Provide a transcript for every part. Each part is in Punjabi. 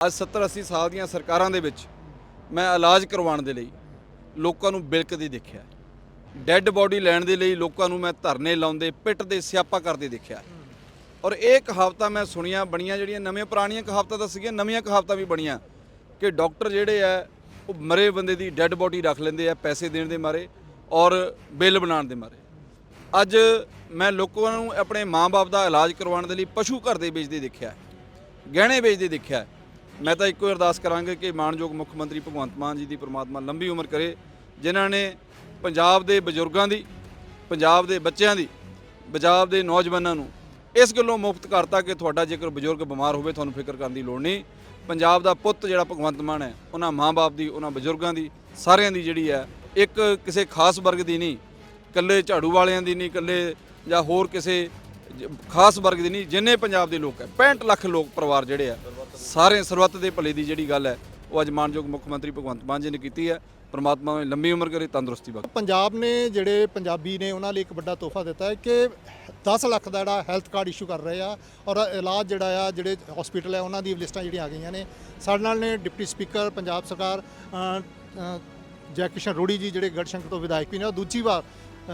ਅੱਜ 70 80 ਸਾਲ ਦੀਆਂ ਸਰਕਾਰਾਂ ਦੇ ਵਿੱਚ ਮੈਂ ਇਲਾਜ ਕਰਵਾਉਣ ਦੇ ਲਈ ਲੋਕਾਂ ਨੂੰ ਬਿਲਕਦੇ ਦੇਖਿਆ। ਡੈੱਡ ਬੋਡੀ ਲੈਣ ਦੇ ਲਈ ਲੋਕਾਂ ਨੂੰ ਮੈਂ ਧਰਨੇ ਲਾਉਂਦੇ, ਪਿੱਟ ਦੇ ਸਿਆਪਾ ਕਰਦੇ ਦੇਖਿਆ। ਔਰ ਇਹ ਕਹਾਵਤਾਂ ਮੈਂ ਸੁਣੀਆਂ, ਬਣੀਆਂ ਜਿਹੜੀਆਂ ਨਵੀਆਂ ਪੁਰਾਣੀਆਂ ਕਹਾਵਤਾਂ ਤਾਂ ਸੀਗੀਆਂ, ਨਵੀਆਂ ਕਹਾਵਤਾਂ ਵੀ ਬਣੀਆਂ ਕਿ ਡਾਕਟਰ ਜਿਹੜੇ ਆ, ਉਹ ਮਰੇ ਬੰਦੇ ਦੀ ਡੈੱਡ ਬੋਡੀ ਰੱਖ ਲੈਂਦੇ ਆ, ਪੈਸੇ ਦੇਣ ਦੇ ਮਾਰੇ ਔਰ ਬਿੱਲ ਬਣਾਉਣ ਦੇ ਮਾਰੇ। ਅੱਜ ਮੈਂ ਲੋਕਾਂ ਨੂੰ ਆਪਣੇ ਮਾਂ-ਬਾਪ ਦਾ ਇਲਾਜ ਕਰਵਾਉਣ ਦੇ ਲਈ ਪਸ਼ੂ ਘਰ ਦੇ ਵੇਚਦੇ ਦੇਖਿਆ, ਗਹਿਣੇ ਵੇਚਦੇ ਦੇਖਿਆ। ਮੈਂ ਤਾਂ ਇੱਕੋ ਹੀ ਅਰਦਾਸ ਕਰਾਂਗਾ ਕਿ ਮਾਨਯੋਗ ਮੁੱਖ ਮੰਤਰੀ ਭਗਵੰਤ ਮਾਨ ਜੀ ਦੀ ਪ੍ਰਮਾਤਮਾ ਲੰਬੀ ਉਮਰ ਕਰੇ, ਜਿਨ੍ਹਾਂ ਨੇ ਪੰਜਾਬ ਦੇ ਬਜ਼ੁਰਗਾਂ ਦੀ, ਪੰਜਾਬ ਦੇ ਬੱਚਿਆਂ ਦੀ, ਪੰਜਾਬ ਦੇ ਨੌਜਵਾਨਾਂ ਨੂੰ ਇਸ ਗੱਲੋਂ ਮੁਫਤ ਕਰਤਾ ਕਿ ਤੁਹਾਡਾ ਜੇਕਰ ਬਜ਼ੁਰਗ ਬਿਮਾਰ ਹੋਵੇ, ਤੁਹਾਨੂੰ ਫਿਕਰ ਕਰਨ ਦੀ ਲੋੜ ਨਹੀਂ। ਪੰਜਾਬ ਦਾ ਪੁੱਤ ਜਿਹੜਾ ਭਗਵੰਤ ਮਾਨ ਹੈ, ਉਹਨਾਂ ਮਾਂ-ਬਾਪ ਦੀ, ਉਹਨਾਂ ਬਜ਼ੁਰਗਾਂ ਦੀ, ਸਾਰਿਆਂ ਦੀ ਜਿਹੜੀ ਹੈ, ਇੱਕ ਕਿਸੇ ਖਾਸ ਵਰਗ ਦੀ ਨਹੀਂ, ਇਕੱਲੇ ਝਾੜੂ ਵਾਲਿਆਂ ਦੀ ਨਹੀਂ, ਇਕੱਲੇ ਜਾਂ ਹੋਰ ਕਿਸੇ ਖਾਸ ਵਰਗ ਦੀ ਨਹੀਂ, ਜਿੰਨੇ ਪੰਜਾਬ ਦੇ ਲੋਕ ਹੈ 65 ਲੱਖ ਲੋਕ ਪਰਿਵਾਰ ਜਿਹੜੇ ਆ ਸਾਰੇ ਸਰਬੱਤ ਦੇ ਭਲੇ ਦੀ ਜਿਹੜੀ ਗੱਲ ਹੈ ਉਹ ਅੱਜ ਮਾਨਯੋਗ ਮੁੱਖ ਮੰਤਰੀ ਭਗਵੰਤ ਮਾਨ ਜੀ ਨੇ ਕੀਤੀ ਹੈ। ਪਰਮਾਤਮਾ ਨੇ ਲੰਬੀ ਉਮਰ ਕਰੇ ਤੰਦਰੁਸਤੀ ਬਖਸ਼ੇ। ਪੰਜਾਬ ਨੇ ਜਿਹੜੇ ਪੰਜਾਬੀ ਨੇ ਉਹਨਾਂ ਲਈ ਇੱਕ ਵੱਡਾ ਤੋਹਫਾ ਦਿੱਤਾ ਹੈ ਕਿ 10 ਲੱਖ ਦਾ ਜਿਹੜਾ ਹੈਲਥ ਕਾਰਡ ਇਸ਼ੂ ਕਰ ਰਹੇ ਆ ਔਰ ਇਲਾਜ ਜਿਹੜਾ ਆ ਜਿਹੜੇ ਹਸਪੀਟਲ ਹੈ ਉਹਨਾਂ ਦੀ ਲਿਸਟਾਂ ਜਿਹੜੀਆਂ ਆ ਗਈਆਂ ਨੇ। ਸਾਡੇ ਨਾਲ ਨੇ ਡਿਪਟੀ ਸਪੀਕਰ ਪੰਜਾਬ ਸਰਕਾਰ ਅ, ਜੈ ਕਿਸ਼ਨ ਰੋੜੀ ਜੀ ਜਿਹੜੇ ਗੜਸ਼ੰਕਰ ਤੋਂ ਵਿਧਾਇਕ ਵੀ ਨੇ। ਉਹ ਦੂਜੀ ਵਾਰ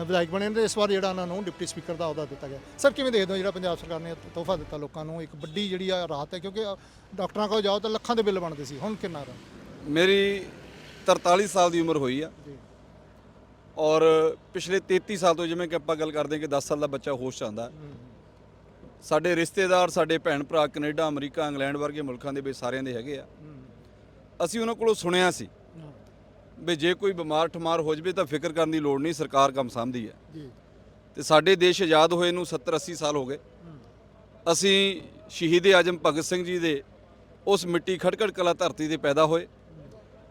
ਵਿਧਾਇਕ ਬਣੇ ਨੇ। ਇਸ ਵਾਰ ਜਿਹੜਾ ਉਹਨਾਂ ਨੂੰ ਡਿਪਟੀ ਸਪੀਕਰ ਦਾ ਅਹੁਦਾ ਦਿੱਤਾ ਗਿਆ। ਸਰ ਕਿਵੇਂ ਦੇਖਦੇ ਹੋ ਜਿਹੜਾ ਪੰਜਾਬ ਸਰਕਾਰ ਨੇ ਤੋਹਫਾ ਦਿੱਤਾ ਲੋਕਾਂ ਨੂੰ? ਇੱਕ ਵੱਡੀ ਜਿਹੜੀ ਆ ਰਾਹਤ ਹੈ ਕਿਉਂਕਿ ਡਾਕਟਰਾਂ ਕੋਲ ਜਾਓ ਤਾਂ ਲੱਖਾਂ ਦੇ ਬਿੱਲ ਬਣਦੇ ਸੀ। ਹੁਣ ਕਿੰਨਾ ਰਾ ਮੇਰੀ 43 ਸਾਲ ਦੀ ਉਮਰ ਹੋਈ ਆ। ਔਰ ਪਿਛਲੇ 33 ਸਾਲ ਤੋਂ ਜਿਵੇਂ ਕਿ ਆਪਾਂ ਗੱਲ ਕਰਦੇ ਹਾਂ ਕਿ 10 ਸਾਲ ਦਾ ਬੱਚਾ ਹੋਸ਼ 'ਚ ਆਉਂਦਾ। ਸਾਡੇ ਰਿਸ਼ਤੇਦਾਰ ਸਾਡੇ ਭੈਣ ਭਰਾ ਕੈਨੇਡਾ ਅਮਰੀਕਾ ਇੰਗਲੈਂਡ ਵਰਗੇ ਮੁਲਕਾਂ ਦੇ ਵਿੱਚ ਸਾਰਿਆਂ ਦੇ ਹੈਗੇ ਆ। ਅਸੀਂ ਉਹਨਾਂ ਕੋਲੋਂ ਸੁਣਿਆ ਸੀ। ਵੀ ਜੇ ਕੋਈ ਬਿਮਾਰ ਠਮਾਰ ਹੋ ਜਵੇ ਤਾਂ ਫਿਕਰ ਕਰਨ ਦੀ ਲੋੜ ਨਹੀਂ ਸਰਕਾਰ ਕੰਮ ਸਾਂਭਦੀ ਹੈ। ਜੀ। ਤੇ ਸਾਡੇ ਦੇਸ਼ ਆਜ਼ਾਦ ਹੋਏ ਨੂੰ 70 80 ਸਾਲ ਹੋ ਗਏ। ਅਸੀਂ ਸ਼ਹੀਦ ਆਜਮ ਭਗਤ ਸਿੰਘ ਜੀ ਦੇ ਉਸ ਮਿੱਟੀ ਖਟਖੜ ਕਲਾ ਧਰਤੀ ਤੇ ਪੈਦਾ ਹੋਏ।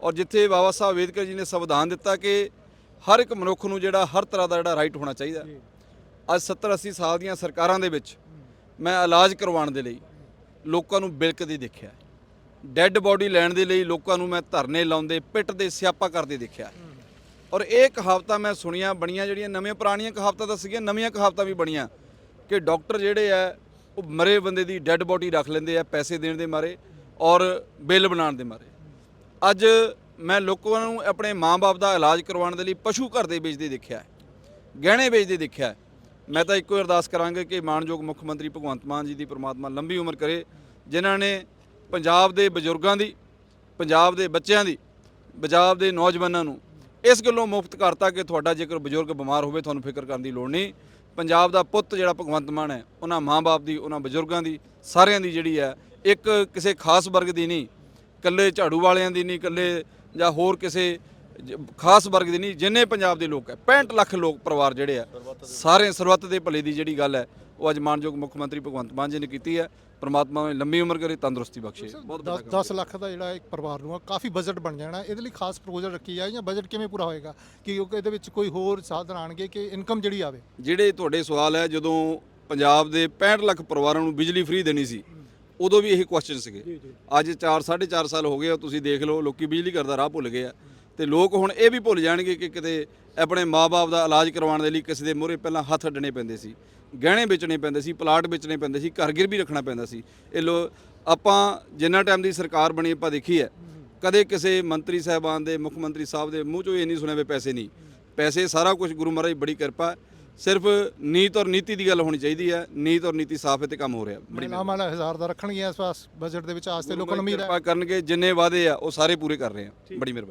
ਔਰ ਜਿੱਥੇ ਬਾਬਾ ਸਾਹਿਬ ਅੰਬੇਦਕਰ ਜੀ ਨੇ ਸੰਵਿਧਾਨ ਦਿੱਤਾ ਕਿ ਹਰ ਇੱਕ ਮਨੁੱਖ ਨੂੰ ਜਿਹੜਾ ਹਰ ਤਰ੍ਹਾਂ ਦਾ ਜਿਹੜਾ ਰਾਈਟ ਹੋਣਾ ਚਾਹੀਦਾ। ਅੱਜ 70 80 ਸਾਲ ਦੀਆਂ ਸਰਕਾਰਾਂ ਦੇ ਵਿੱਚ ਮੈਂ ਇਲਾਜ ਕਰਵਾਉਣ ਦੇ ਲਈ ਲੋਕਾਂ ਨੂੰ ਬਿਲਕਦੇ ਦੇਖਿਆ। ਡੈੱਡ ਬੋਡੀ ਲੈਣ ਦੇ ਲਈ ਲੋਕਾਂ ਨੂੰ ਮੈਂ ਧਰਨੇ ਲਾਉਂਦੇ, ਪਿੱਟ ਦੇ ਸਿਆਪਾ ਕਰਦੇ ਦੇਖਿਆ। ਔਰ ਇਹ ਕਹਾਵਤਾਂ ਮੈਂ ਸੁਣੀਆਂ, ਬਣੀਆਂ ਜਿਹੜੀਆਂ ਨਵੀਆਂ ਪੁਰਾਣੀਆਂ ਕਹਾਵਤਾਂ ਤਾਂ ਸੀਗੀਆਂ, ਨਵੀਆਂ ਕਹਾਵਤਾਂ ਵੀ ਬਣੀਆਂ ਕਿ ਡਾਕਟਰ ਜਿਹੜੇ ਆ, ਉਹ ਮਰੇ ਬੰਦੇ ਦੀ ਡੈੱਡ ਬੋਡੀ ਰੱਖ ਲੈਂਦੇ ਆ, ਪੈਸੇ ਦੇਣ ਦੇ ਮਾਰੇ ਔਰ ਬਿੱਲ ਬਣਾਉਣ ਦੇ ਮਾਰੇ। ਅੱਜ ਮੈਂ ਲੋਕਾਂ ਨੂੰ ਆਪਣੇ ਮਾਂ-ਬਾਪ ਦਾ ਇਲਾਜ ਕਰਵਾਉਣ ਦੇ ਲਈ ਪਸ਼ੂ ਘਰ ਦੇ ਵੇਚਦੇ ਦੇਖਿਆ ਗਹਿਣੇ ਵੇਚਦੇ ਦੇਖਿਆ ਮੈਂ ਤਾਂ ਇੱਕੋ ਅਰਦਾਸ ਕਰਾਂਗਾ ਕਿ ਮਾਨਯੋਗ ਮੁੱਖ ਮੰਤਰੀ ਭਗਵੰਤ ਮਾਨ ਜੀ ਦੀ ਪ੍ਰਮਾਤਮਾ ਲੰਬੀ ਉਮਰ ਕਰੇ, ਜਿਨ੍ਹਾਂ ਨੇ ਪੰਜਾਬ ਦੇ ਬਜ਼ੁਰਗਾਂ ਦੀ, ਪੰਜਾਬ ਦੇ ਬੱਚਿਆਂ ਦੀ, ਪੰਜਾਬ ਦੇ ਨੌਜਵਾਨਾਂ ਨੂੰ ਇਸ ਗੱਲੋਂ ਮੁਫ਼ਤ ਕਰਤਾ ਕਿ ਤੁਹਾਡਾ ਜੇਕਰ ਬਜ਼ੁਰਗ ਬਿਮਾਰ ਹੋਵੇ, ਤੁਹਾਨੂੰ ਫਿਕਰ ਕਰਨ ਦੀ ਲੋੜ ਨਹੀਂ। ਪੰਜਾਬ ਦਾ ਪੁੱਤ ਜਿਹੜਾ ਭਗਵੰਤ ਮਾਨ ਹੈ, ਉਹਨਾਂ ਮਾਂ-ਬਾਪ ਦੀ, ਉਹਨਾਂ ਬਜ਼ੁਰਗਾਂ ਦੀ, ਸਾਰਿਆਂ ਦੀ ਜਿਹੜੀ ਹੈ, ਇੱਕ ਕਿਸੇ ਖਾਸ ਵਰਗ ਦੀ ਨਹੀਂ, ਇਕੱਲੇ ਝਾੜੂ ਵਾਲਿਆਂ ਦੀ ਨਹੀਂ, ਇਕੱਲੇ ਜਾਂ ਹੋਰ ਕਿਸੇ ਜ- ਖਾਸ ਵਰਗ ਦੀ ਨਹੀਂ ਜਿੰਨੇ ਪੰਜਾਬ ਦੇ ਲੋਕ ਹੈ 65 ਲੱਖ ਲੋਕ ਪਰਿਵਾਰ ਜਿਹੜੇ ਆ ਸਾਰੇ ਸਰਬੱਤ ਦੇ ਭਲੇ ਦੀ ਜਿਹੜੀ ਗੱਲ ਹੈ ਉਹ ਅੱਜ ਮਾਨਯੋਗ ਮੁੱਖ ਮੰਤਰੀ ਭਗਵੰਤ ਮਾਨ ਜੀ ਨੇ ਕੀਤੀ ਹੈ। ਪ੍ਰਮਾਤਮਾ ਨੇ ਲੰਬੀ ਉਮਰ ਕਰੇ ਤੰਦਰੁਸਤੀ ਬਖਸ਼ੇ। ਬਹੁਤ ਵੱਡਾ 10 10 ਲੱਖ ਦਾ ਜਿਹੜਾ ਇੱਕ ਪਰਿਵਾਰ ਨੂੰ ਆ ਕਾਫੀ ਬਜਟ ਬਣ ਜਾਣਾ। ਇਹਦੇ ਲਈ ਖਾਸ ਪ੍ਰਪੋਜ਼ਲ ਰੱਖੀ ਜਾਏ ਜਾਂ ਬਜਟ ਕਿਵੇਂ ਪੂਰਾ ਹੋਏਗਾ? ਕਿ ਕਿਉਂਕਿ ਇਹਦੇ ਵਿੱਚ ਕੋਈ ਹੋਰ ਸਾਧਨ ਆਣਗੇ ਕਿ ਇਨਕਮ ਜਿਹੜੀ ਆਵੇ? ਜਿਹੜੇ ਤੁਹਾਡੇ ਸਵਾਲ ਹੈ ਜਦੋਂ ਪੰਜਾਬ ਦੇ 65 ਲੱਖ ਪਰਿਵਾਰਾਂ ਨੂੰ ਬਿਜਲੀ ਫ੍ਰੀ ਦੇਣੀ ਸੀ ਉਦੋਂ ਵੀ ਇਹ ਕੁਐਸਚਨ ਸੀਗੇ। ਅੱਜ 4 4.5 ਸਾਲ ਹੋ ਗਏ ਆ ਤੁਸੀਂ ਦੇਖ ਲਓ ਲੋਕੀ ਬਿਜਲੀ ਘਰ ਦਾ ਰਾਹ ਭੁੱਲ ਗਏ ਆ। ਤੇ ਲੋਕ ਹੁਣ ਇਹ ਵੀ ਭੁੱਲ ਜਾਣਗੇ ਕਿ ਕਿਤੇ ਆਪਣੇ ਮਾਪੇ ਦਾ ਇਲਾਜ ਕਰਵਾਉਣ ਦੇ ਲਈ ਕਿਸੇ ਦੇ ਮੂਹਰੇ ਪਹਿਲਾਂ ਹੱਥ ਅੱਡਣੇ ਪੈਂਦੇ ਸੀ ਗਹਿਣੇ ਵੇਚਣੇ ਪੈਂਦੇ ਸੀ ਪਲਾਟ ਵੇਚਣੇ ਪੈਂਦੇ ਸੀ ਘਰ ਗਿਰਵੀ ਰੱਖਣਾ ਪੈਂਦਾ ਸੀ। ਇਹ ਲੋ ਆਪਾਂ ਜਿੰਨਾ ਟਾਈਮ ਦੀ ਸਰਕਾਰ ਬਣੀ ਆਪਾਂ ਦੇਖੀ ਹੈ ਕਦੇ ਕਿਸੇ ਮੰਤਰੀ ਸਾਹਿਬਾਨ ਦੇ ਮੁੱਖ ਮੰਤਰੀ ਸਾਹਿਬ ਦੇ ਮੂੰਹ ਚੋਂ ਇਹ ਨਹੀਂ ਸੁਣਿਆ ਵੀ ਪੈਸੇ ਨਹੀਂ। ਪੈਸੇ ਸਾਰਾ ਕੁਝ ਗੁਰੂ ਮਹਾਰਾਜ ਦੀ ਬੜੀ ਕਿਰਪਾ। ਸਿਰਫ ਨੀਤ ਔਰ ਨੀਤੀ ਦੀ ਗੱਲ ਹੋਣੀ ਚਾਹੀਦੀ ਹੈ ਨੀਤ ਔਰ ਨੀਤੀ ਸਾਫ਼ ਹੈ ਤੇ ਕੰਮ ਹੋ ਰਿਹਾ ਬੜੀ ਮਹਿਲਾਵਾਂ ਵਾਲਾ ਹਜ਼ਾਰ ਦਾ ਰੱਖਣਗੇ ਇਸ ਵਾਸ ਬਜਟ ਦੇ ਵਿੱਚ ਆਸਤੇ ਲੋਕਾਂ ਨੂੰ ਉਮੀਦ ਹੈ। ਕਰਨਗੇ ਜਿੰਨੇ ਵਾਅਦੇ ਆ ਉਹ ਸਾਰੇ ਪੂਰੇ ਕਰ ਰਹੇ ਆ ਬੜੀ ਮਿਹਰਬਾਨੀ।